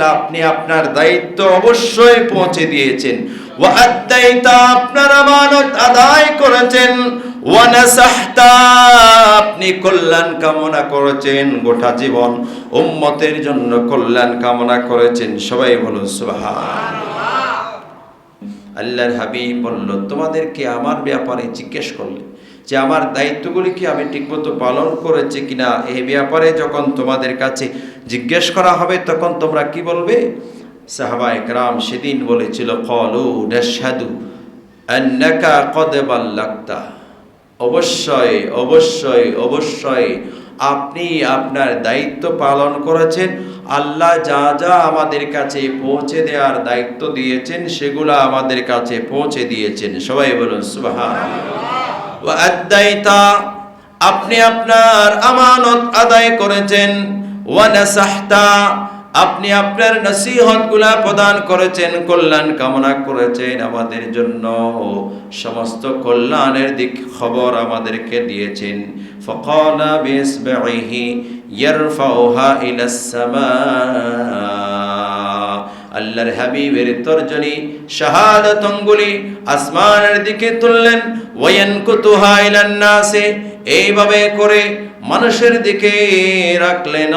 আপনি আপনার দায়িত্ব অবশ্যই পৌঁছে দিয়েছেন। আপনার আমানত আদায় করেছেন। আপনি কল্যাণ কামনা করেছেন গোটা জীবন। উম্মতের জন্য কল্যাণ কামনা করেছেন। সবাই বলুন সুবহানাল্লাহ। আল্লাহর হাবিব বলল, তোমাদেরকে আমার ব্যাপারে জিজ্ঞেস করলে যে আমার দায়িত্বগুলি কি আমি ঠিকমতো পালন করেছি কিনা? এই ব্যাপারে যখন তোমাদের কাছে জিজ্ঞেস করা হবে, তখন তোমরা কি বলবে? সাহাবা একরাম সেদিন বলেছিল, কলু নাশহাদু আন্নাকা কদ বাল্লাগতা। অবশ্যই অবশ্যই অবশ্যই আপনি আপনার দায়িত্ব পালন করেছেন। আল্লাহ যা যা আমাদের কাছে পৌঁছে দেওয়ার দায়িত্ব দিয়েছেন, সেগুলো আমাদের কাছে পৌঁছে দিয়েছেন। সবাই বলুন, সুবহানাল্লাহ। আপনি আপনার আমানত আদায় করেছেন। ওয়ানাসাহতা আপনি আপনার নসিহতগুলা প্রদান করেছেন, কল্যাণ কামনা করেছেন আমাদের জন্য। সমস্ত কল্যাণের দিক খবর আমাদেরকে দিয়েছেন। ফকালা বিসবাইহি ইয়ারফাউহা ইলাস সামা আল্লাহর হাবিবের তর্জনী, শাহাদাত আসমানের দিকে তুললেন। ওয়ান কুতুহা ইলান নাসে এইভাবে করে মানুষের দিকে রাখলেন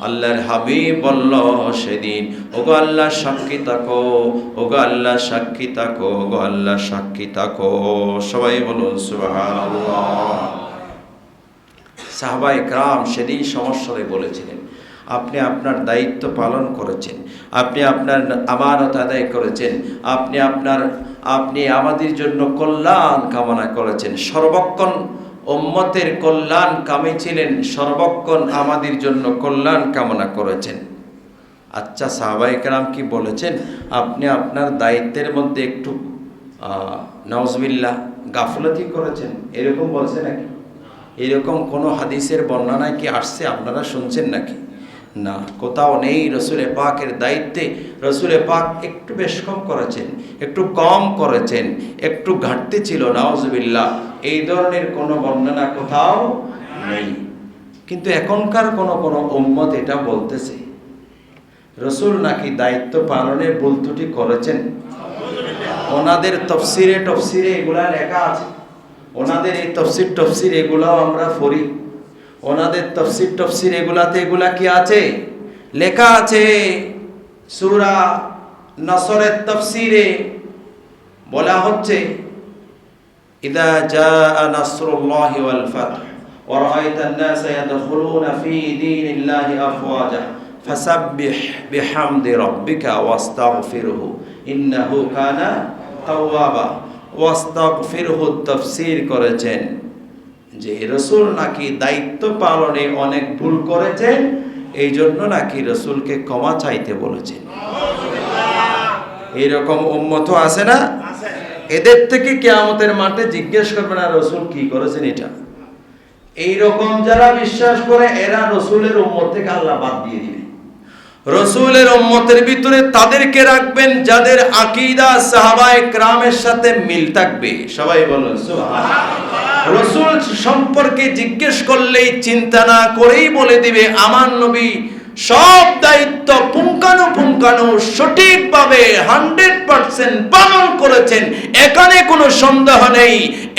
আল্লাহর হাবিব সেদিন, ওগো আল্লাহ, সাক্ষী থাকো, ওগো আল্লাহ, সাক্ষী থাকো, ওগো আল্লাহ, সাক্ষী থাকো। সবাই বলুন, সুবহানাল্লাহ। সাহবা একরাম সেদিন সমস্যায় বলেছিলেন। আপনি আপনার দায়িত্ব পালন করেছেন। আপনি আপনার আমানত আদায় করেছেন। আপনি আপনার, আপনি আমাদের জন্য কল্যাণ কামনা করেছেন। সর্বক্ষণ ওম্মতের কল্যাণ কামে ছিলেন। সর্বক্ষণ আমাদের জন্য কল্যাণ কামনা করেছেন। আচ্ছা সাহবাইকরাম কি বলেছেন? আপনি আপনার দায়িত্বের মধ্যে একটু নওয়াজবিল্লা গাফলতি করেছেন। এরকম বলছে নাকি? এরকম কোনো হাদিসের বর্ণনায় কি আসছে? আপনারা শুনছেন নাকি? না। কোথাও নেই রসুলে পাকের দায়িত্বে। রসুলে পাক একটু বেশ কম করেছেন, একটু কম করেছেন, একটু ঘাটতি ছিল নওয়াজবিল্লা এই ধরনের কোনো বর্ণনা কোথাও নেই। কিন্তু এখনকার কোনো কোনো উম্মত এটা বলতেছে। রসুল নাকি দায়িত্ব পালনে ভুল ত্রুটি করেছেন? ওনাদের তফসিরে টফসিরে এগুলা লেখা আছে। ওনাদের এই তফসির টফসির এগুলাও আমরা পড়ি। ওনাদের তফসির টফসির এগুলাতে এগুলা কি আছে? লেখা আছে, সুরা নসরের তফসিরে বলা হচ্ছে, ইদা জা নাসরুল্লাহি ওয়াল ফাতহ, ওয়া রাআইতান নাসা ইয়াদখুলুনা ফি দীনিল্লাহি আফওয়াজা ফাসাব্বিহ বিহামদি রাব্বিকা ওয়াস্তাগফিরহু, ইন্নাহু কানা তাওয়াবা। ওয়াস্তাগফিরহু তাফসীর করেছেন। যে রসুল নাকি দায়িত্ব পালনে অনেক ভুল করেছেন এই জন্য নাকি রসুলকে ক্ষমা চাইতে বলেছেন এইরকম উম্মত আছে না? এদের থেকে কেয়ামতের মাঠে জিজ্ঞেস করবে না রসুল কি করেছেন এটা। এইরকম যারা বিশ্বাস করে, এরা রসুলের উম্মত থেকে আল্লাহ বাদ দিয়ে দিবে। রসুলের উম্মতের ভিতরে তাদেরকে রাখবেন যাদের আকিদা সাহাবায় ক্রামের সাথে মিল থাকবে। সবাই বলুন রসুল সম্পর্কে জিজ্ঞেস করলেই চিন্তা না করেই বলে দিবে, আমার নবী সব দায়িত্ব পুঙ্কানু পুঙ্কানু সঠিকভাবে হান্ড্রেড পার্সেন্ট পালন করেছেন। এখানে কোনো সন্দেহ নেই।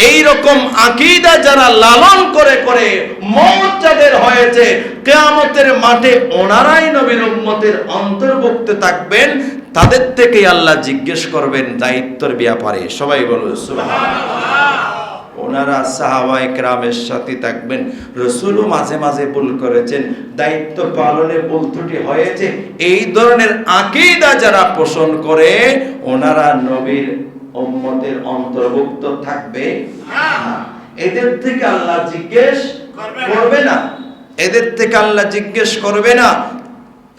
এই রকম আকিদা যারা লালন করে করে মত যাদের হয়েছে, কেয়ামতের মাঠে ওনারাই নবীর উম্মতের অন্তর্ভুক্ত থাকবেন। তাদের থেকে আল্লাহ জিজ্ঞেস করবেন দায়িত্বর ব্যাপারে। সবাই সুবহানাল্লাহ। ওনারা সাহাবাই ক্রামের সাথে থাকবেন। রসুলও মাঝে মাঝে ভুল করেছেন। দায়িত্ব পালনে ভুল ত্রুটি হয়েছে। এই ধরনের আকিদা যারা পোষণ করে ওনারা নবীর উম্মতের অন্তর্ভুক্ত থাকবে এদের থেকে আল্লাহ জিজ্ঞেস করবে না। এদের থেকে আল্লাহ জিজ্ঞেস করবে না।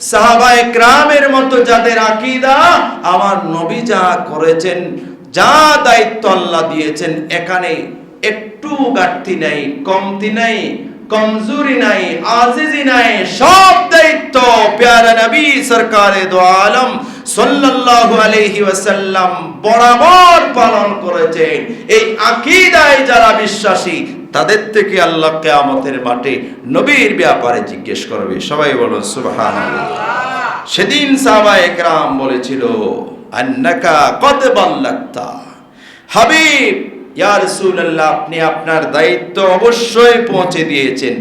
সাহাবায়ে ক্রামের মতো যাদের আকিদা আমার নবী যা করেছেন যা দায়িত্ব আল্লাহ দিয়েছেন এখানে একটু ঘাটতি নাই, কমতি নাই, কমজোরি নাই, আজিজি নাই, সব দায়িত্ব প্যারা নবী সরকারে দো আলম সাল্লাল্লাহু আলাইহি ওয়াসাল্লাম বরাবর পালন করেছেন। এই আকীদায় যারা বিশ্বাসী, তাদের থেকে আল্লাহ কেয়ামতের মাঠে নবীর ব্যাপারে জিজ্ঞেস করবে। সবাই বলো সুবহান সেদিন সাহাবা একরাম বলেছিল, আন্নাকা কত বাল্লাক্তা হাবিব আপনি আপনার দায়িত্ব অবশ্যই পৌঁছে দিয়েছেন।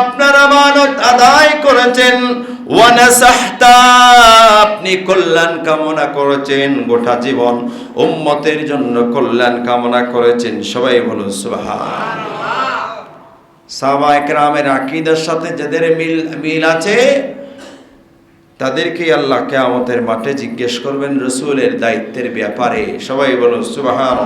আপনার আমানত আদায় করেছেন। আপনি কল্যাণ কামনা করেছেন গোটা জীবন। উম্মতের জন্য কল্যাণ কামনা করেছেন। সবাই বলুন সুবহান সাহাবা আকীদার সাথে যাদের মিল মিল আছে তাদেরকে আল্লাহ কেয়ামতের মাঠে জিজ্ঞেস করবেন রসুলের দায়িত্বের ব্যাপারে। সবাই বলুন সুবাহান